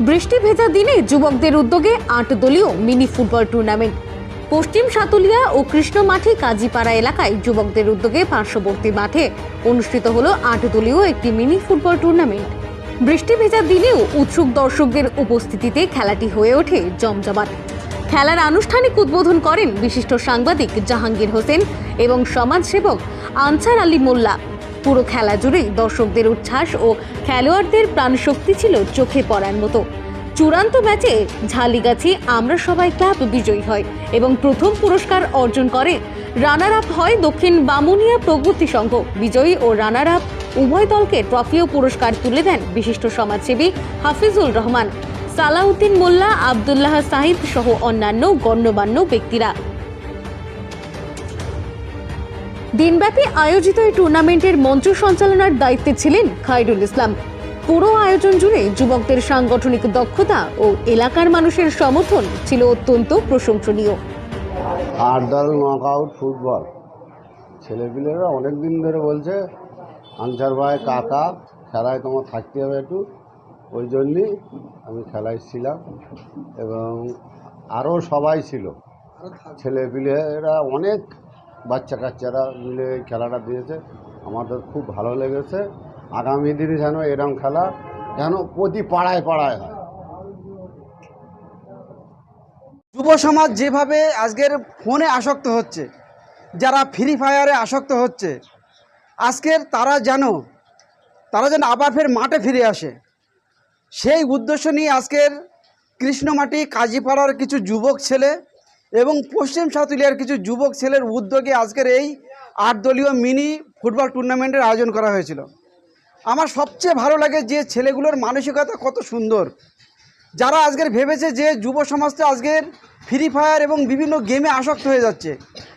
বৃষ্টি ভেজা দিনে যুবকদের উদ্যোগে আট দলীয় মিনি ফুটবল টুর্নামেন্ট। পশ্চিম সাতুলিয়া ও কৃষ্ণমাঠি কাজীপাড়া এলাকায় যুবকদের উদ্যোগে পার্শ্ববর্তী মাঠে অনুষ্ঠিত হলো আট দলীয় একটি মিনি ফুটবল টুর্নামেন্ট। বৃষ্টি ভেজা দিনেও উৎসুক দর্শকদের উপস্থিতিতে খেলাটি হয়ে ওঠে জমজমাট। খেলার আনুষ্ঠানিক উদ্বোধন করেন বিশিষ্ট সাংবাদিক জাহাঙ্গীর হোসেন এবং সমাজসেবক আনসার আলী মোল্লা। পুরো খেলা জুড়েই দর্শকদের উচ্ছ্বাস ও খেলোয়াড়দের প্রাণশক্তি ছিল চোখে পড়ার মতো। চূড়ান্ত ম্যাচে ঝালিগাছি আমরা সবাই ক্লাব বিজয়ী হয় এবং প্রথম পুরস্কার অর্জন করে রানার আপ হয় দক্ষিণ বামুনিয়া প্রগতি সংঘ। বিজয়ী ও রানার আপ উভয় দলকে ট্রফি ও পুরস্কার তুলে দেন বিশিষ্ট সমাজসেবী হাফিজুল রহমান। সালাউদ্দিন মোল্লা, আবদুল্লাহ সাহিব সহ অন্যান্য গণ্যমান্য ব্যক্তিরা। দিনব্যাপী আয়োজিত এই টুর্নামেন্টের মঞ্চ সঞ্চালনার দায়িত্বে ছিলেন খায়রুল ইসলাম। পুরো আয়োজন জুড়ে যুবকদের সাংগঠনিক দক্ষতা ও এলাকার মানুষের সমর্থন ছিল অত্যন্ত প্রশংসনীয়। আট দল নক আউট ফুটবল ছেলেপিলেরা অনেক দিন ধরে বলছে, আনসার ভাই, কাকা, খেলায় তোমার থাকতে হবে একটু। ওই জন্যই আমি খেলায় ছিলাম এবং আরও সবাই ছিল। ছেলেপিলেরা অনেক বাচ্চা কাচ্চারা মিলে এই খেলাটা দিয়েছে, আমাদের খুব ভালো লেগেছে। আগামী দিনে যেন এরম খেলা যেন প্রতি পাড়ায় পাড়ায় হয়। যুব সমাজ যেভাবে আজকের ফোনে আসক্ত হচ্ছে, যারা ফ্রি ফায়ারে আসক্ত হচ্ছে, আজকের তারা যেন তারা যেন আবার ফের মাঠে ফিরে আসে। সেই উদ্দেশ্য নিয়ে আজকের কৃষ্ণমাটি কাজীপাড়ার কিছু যুবক ছেলে এবং পশ্চিম সাতুলিয়ার কিছু যুবক ছেলের উদ্যোগে আজকের এই আট দলীয় মিনি ফুটবল টুর্নামেন্টের আয়োজন করা হয়েছিল। আমার সবচেয়ে ভালো লাগে যে ছেলেগুলোর মানসিকতা কত সুন্দর। যারা আজকের ভেবেছে যে যুব সমাজটা আজকের ফ্রি ফায়ার এবং বিভিন্ন গেমে আসক্ত হয়ে যাচ্ছে,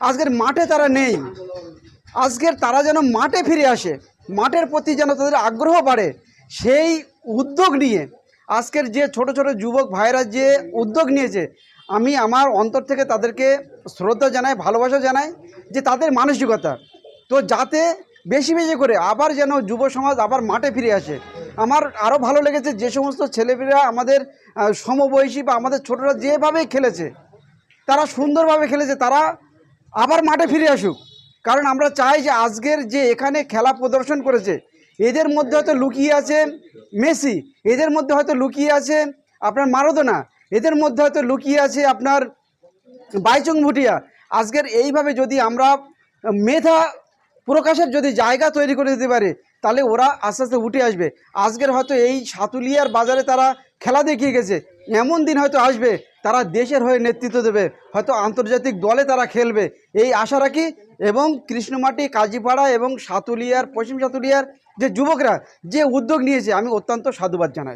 আজকের মাঠে তারা নেই। আজকের তারা যেন মাঠে ফিরে আসে, মাঠের প্রতি যেন তাদের আগ্রহ বাড়ে, সেই উদ্যোগ নিয়ে আজকের যে ছোট ছোট যুবক ভাইরা যে উদ্যোগ নিয়েছে আমি আমার অন্তর থেকে তাদেরকে শ্রদ্ধা জানাই, ভালোবাসা জানাই যে তাদের মানসিকতা। তো যাতে বেশি বেশি করে আবার যেন যুব সমাজ আবার মাঠে ফিরে আসে। আমার আরও ভালো লেগেছে যে সমস্ত ছেলেমেয়েরা আমাদের সমবয়সী বা আমাদের ছোটরা যেভাবেই খেলেছে, তারা সুন্দরভাবে খেলেছে, তারা আবার মাঠে ফিরে আসুক। কারণ আমরা চাই যে আজকের যে এখানে খেলা প্রদর্শন করেছে, এদের মধ্যে হয়তো লুকিয়ে আছে মেসি, এদের মধ্যে হয়তো লুকিয়ে আছে আপনার মারোদোনা এদের মধ্যে হয়তো লুকিয়ে আছে আপনার বাইচুং ভুটিয়া। আজকের এইভাবে যদি আমরা মেধা প্রকাশের যদি জায়গা তৈরি করে দিতে পারে, তাহলে ওরা আস্তে আস্তে উঠে আসবে। আজকের হয়তো এই সাতুলিয়ার বাজারে তারা খেলা দেখিয়ে গেছে। এমন দিন হয়তো আসবে, তারা দেশের হয়ে নেতৃত্ব দেবে। হয়তো আন্তর্জাতিক দলে তারা খেলবে। এই আশা রাখি এবং কৃষ্ণমাটি, কাজীপাড়া এবং সাতুলিয়ার, পশ্চিম সাতুলিয়ার যে যুবকরা, যে উদ্যোগ নিয়েছে, আমি অত্যন্ত সাধুবাদ জানাই।